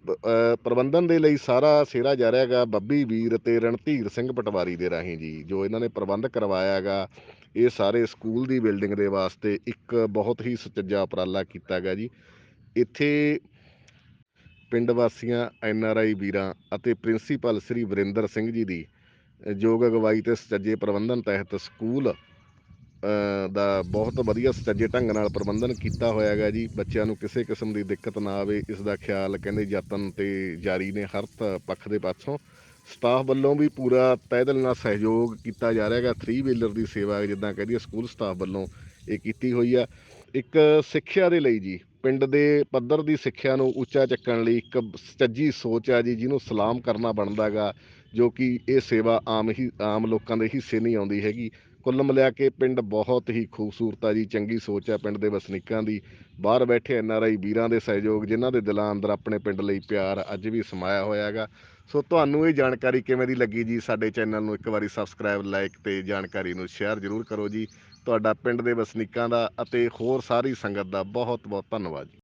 ਪ੍ਰਬੰਧਨ ਦੇ ਲਈ ਸਾਰਾ ਸਿਹਰਾ ਜਾ ਰਿਹਾ ਹੈਗਾ, ਬੱਬੀ ਵੀਰ ਤੇ ਰਣਧੀਰ ਸਿੰਘ ਪਟਵਾਰੀ ਦੇ ਰਾਹੀਂ ਜੀ, ਜੋ ਇਹਨਾਂ ਨੇ ਪ੍ਰਬੰਧ ਕਰਵਾਇਆ ਹੈਗਾ। ਇਹ ਸਾਰੇ ਸਕੂਲ ਦੀ ਬਿਲਡਿੰਗ ਦੇ ਵਾਸਤੇ ਇੱਕ ਬਹੁਤ ਹੀ ਸੁਚੱਜਾ ਉਪਰਾਲਾ ਕੀਤਾ ਗਿਆ ਜੀ। ਇੱਥੇ ਪਿੰਡ ਵਾਸੀਆਂ, ਐਨ ਆਰ ਆਈ ਵੀਰਾਂ ਅਤੇ ਪ੍ਰਿੰਸੀਪਲ ਸ੍ਰੀ ਵਰਿੰਦਰ ਸਿੰਘ ਜੀ ਦੀ ਯੋਗ ਅਗਵਾਈ ਤੇ ਸੁਚੱਜੇ ਪ੍ਰਬੰਧਨ ਤਹਿਤ ਸਕੂਲ ਦਾ ਬਹੁਤ ਵਧੀਆ ਸੁਚੱਜੇ ਢੰਗ ਨਾਲ ਪ੍ਰਬੰਧਨ ਕੀਤਾ ਹੋਇਆ ਹੈਗਾ ਜੀ। ਬੱਚਿਆਂ ਨੂੰ ਕਿਸੇ ਕਿਸਮ ਦੀ ਦਿੱਕਤ ਨਾ ਆਵੇ, ਇਸ ਦਾ ਖਿਆਲ ਕਹਿੰਦੇ ਯਤਨ ਤੇ ਜਾਰੀ ਨੇ ਹਰ ਤ- ਪੱਖ ਦੇ ਪਾਸੋਂ। ਸਟਾਫ ਵੱਲੋਂ ਵੀ ਪੂਰਾ ਤਹਿ ਨਾਲ ਸਹਿਯੋਗ ਕੀਤਾ ਜਾ ਰਿਹਾ ਹੈਗਾ। 3 ਵੀਲਰ ਦੀ ਸੇਵਾ ਜਿੱਦਾਂ ਕਹਦੀਏ ਸਕੂਲ ਸਟਾਫ ਵੱਲੋਂ ਇਹ ਕੀਤੀ ਹੋਈ ਆ। ਇੱਕ ਸਿੱਖਿਆ ਦੇ ਲਈ ਜੀ, ਪਿੰਡ ਦੇ ਪੱਧਰ ਦੀ ਸਿੱਖਿਆ ਨੂੰ ਉੱਚਾ ਚੱਕਣ ਲਈ ਇੱਕ ਸੱਚੀ ਸੋਚ ਆ ਜੀ, ਜਿਹਨੂੰ ਸਲਾਮ ਕਰਨਾ ਬਣਦਾ ਗਾ ਜੋ ਕਿ ਇਹ ਸੇਵਾ ਆਮ ਹੀ, ਆਮ ਲੋਕਾਂ ਦੇ ਹਿੱਸੇ ਨਹੀਂ ਆਉਂਦੀ ਹੈਗੀ। ਕੁੱਲ ਮਿਲਾ ਕੇ ਪਿੰਡ ਬਹੁਤ ਹੀ ਖੂਬਸੂਰਤ ਆ ਜੀ, ਚੰਗੀ ਸੋਚ ਆ ਪਿੰਡ ਦੇ ਵਸਨੀਕਾਂ ਦੀ। ਬਾਹਰ ਬੈਠੇ ਐਨ ਆਰ ਆਈ ਵੀਰਾਂ ਦੇ ਸਹਿਯੋਗ, ਜਿਨ੍ਹਾਂ ਦੇ ਦਿਲਾਂ ਅੰਦਰ ਆਪਣੇ ਪਿੰਡ ਲਈ ਪਿਆਰ ਅੱਜ ਵੀ ਸਮਾਇਆ ਹੋਇਆ ਹੈਗਾ। ਸੋ ਤੁਹਾਨੂੰ ਇਹ ਜਾਣਕਾਰੀ ਕਿਵੇਂ ਦੀ ਲੱਗੀ ਜੀ? ਸਾਡੇ ਚੈਨਲ ਨੂੰ ਇੱਕ ਵਾਰੀ ਸਬਸਕ੍ਰਾਈਬ ਲਾਈਕ ਤੇ ਜਾਣਕਾਰੀ ਨੂੰ ਸ਼ੇਅਰ ਜ਼ਰੂਰ ਕਰੋ ਜੀ। ਤੁਹਾਡਾ ਪਿੰਡ ਦੇ ਵਸਨੀਕਾਂ ਦਾ ਅਤੇ ਹੋਰ ਸਾਰੀ ਸੰਗਤ ਦਾ ਬਹੁਤ ਬਹੁਤ ਧੰਨਵਾਦ ਜੀ।